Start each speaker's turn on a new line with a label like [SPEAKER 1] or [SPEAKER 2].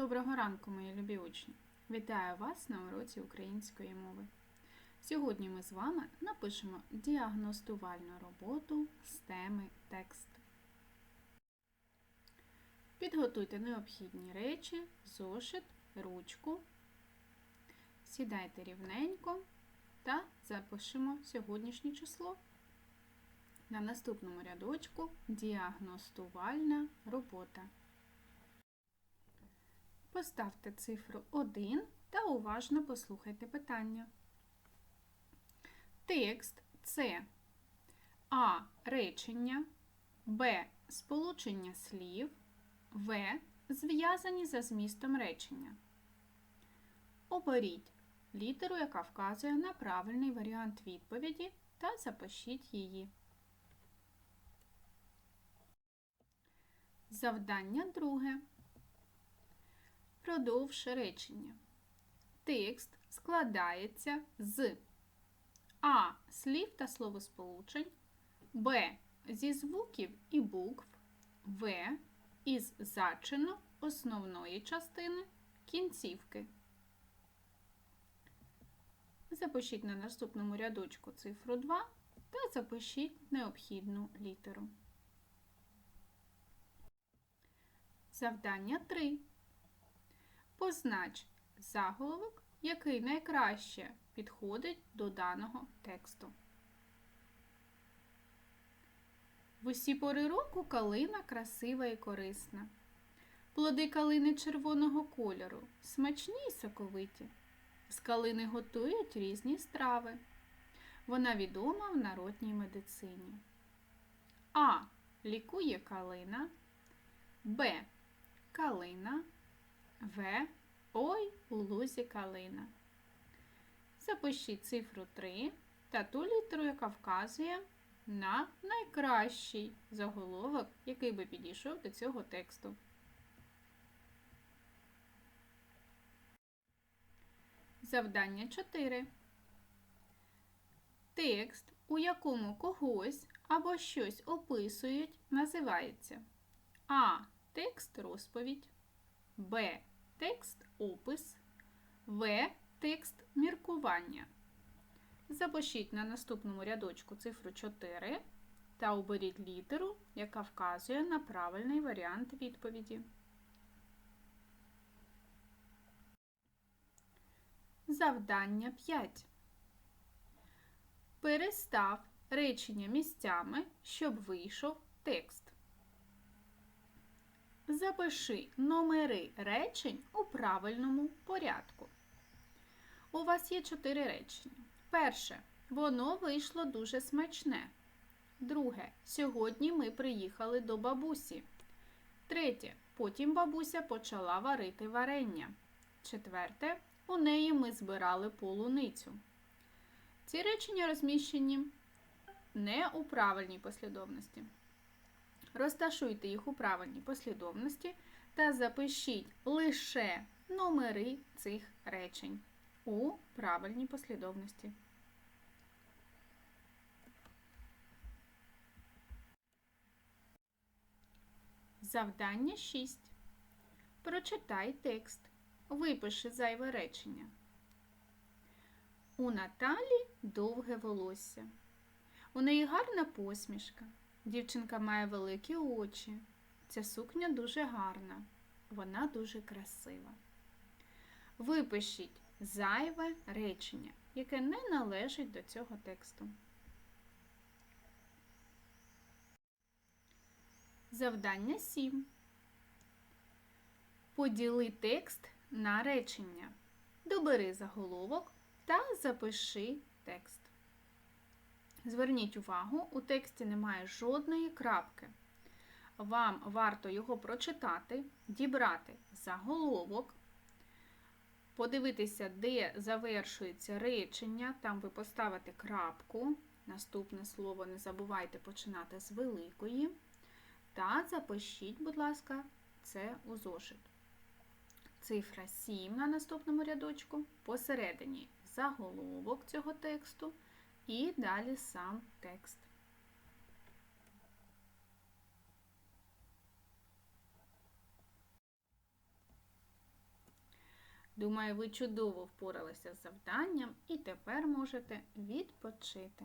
[SPEAKER 1] Доброго ранку, мої любі учні! Вітаю вас на уроці української мови. Сьогодні ми з вами напишемо діагностувальну роботу з теми текст. Підготуйте необхідні речі, зошит, ручку. Сідайте рівненько та запишемо сьогоднішнє число. На наступному рядочку діагностувальна робота. Поставте цифру 1 та уважно послухайте питання. Текст це А. Речення, Б. Сполучення слів, В. Зв'язані за змістом речення. Оберіть літеру, яка вказує на правильний варіант відповіді, та запишіть її. Завдання друге. Продовж речення. Текст складається з А. Слів та словосполучень, Б. Зі звуків і букв, В. Із зачину основної частини кінцівки. Запишіть на наступному рядочку цифру 2 та запишіть необхідну літеру. Завдання 3. Познач заголовок, який найкраще підходить до даного тексту. В усі пори року калина красива і корисна. Плоди калини червоного кольору, смачні й соковиті. З калини готують різні страви. Вона відома в народній медицині. А. Лікує калина. Б. Калина. В. Ой у лузі калина. Запишіть цифру 3 та ту літеру, яка вказує на найкращий заголовок, який би підійшов до цього тексту. Завдання 4. Текст, у якому когось або щось описують, називається А. Текст розповідь. Б. Текст опис. В. Текст міркування. Запишіть на наступному рядочку цифру 4 та оберіть літеру, яка вказує на правильний варіант відповіді. Завдання 5. Перестав речення місцями, щоб вийшов текст. Запиши номери речень у правильному порядку. У вас є чотири речення. Перше. Воно вийшло дуже смачне. Друге. Сьогодні ми приїхали до бабусі. Третє. Потім бабуся почала варити варення. Четверте. У неї ми збирали полуницю. Ці речення розміщені не у правильній послідовності. Розташуйте їх у правильній послідовності та запишіть лише номери цих речень у правильній послідовності. Завдання 6. Прочитай текст. Випиши зайве речення. У Наталі довге волосся. У неї гарна посмішка. Дівчинка має великі очі. Ця сукня дуже гарна. Вона дуже красива. Випишіть зайве речення, яке не належить до цього тексту. Завдання 7. Поділи текст на речення. Добери заголовок та запиши текст. Зверніть увагу, у тексті немає жодної крапки. Вам варто його прочитати, дібрати заголовок, подивитися, де завершується речення, там ви поставите крапку. Наступне слово не забувайте починати з великої. Та запишіть, будь ласка, це у зошит. Цифра 7 на наступному рядочку, посередині заголовок цього тексту і далі сам текст. Думаю, ви чудово впоралися з завданням і тепер можете відпочити.